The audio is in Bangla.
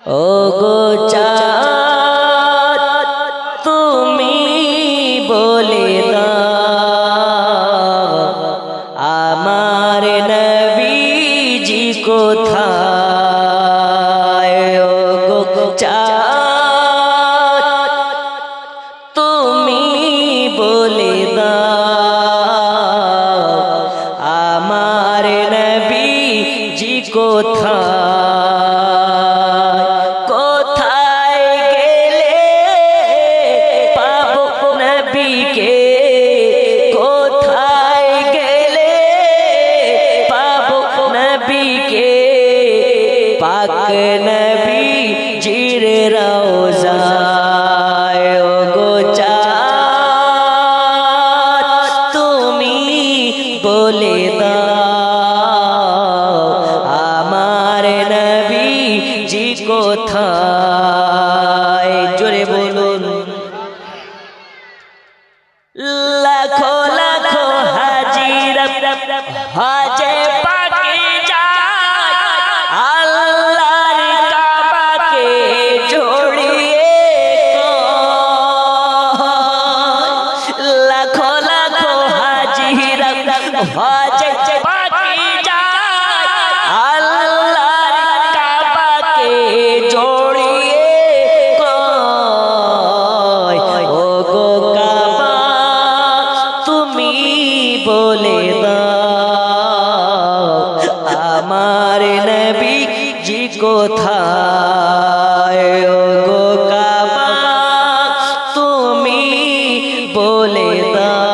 ও গো তুমি বলে আমার নবীজি কোথায়? ও গো তুমি বলে আমার নবী জি কোথায়? নবী, জির রওজায় ও গো তুমি বলে দাও, আমার নবী জি কোথায়? জোরে বলুন। লাখো লাখো হাজিরা, হাজে পাকে হাজে পাকে যায়। আল্লাহর কাবাকে জড়িয়ে কয় ও গো কাবা তুমি বলে দাও আমার নবী জি কোথায়? ও গো কাবা তুমি বলে দাও।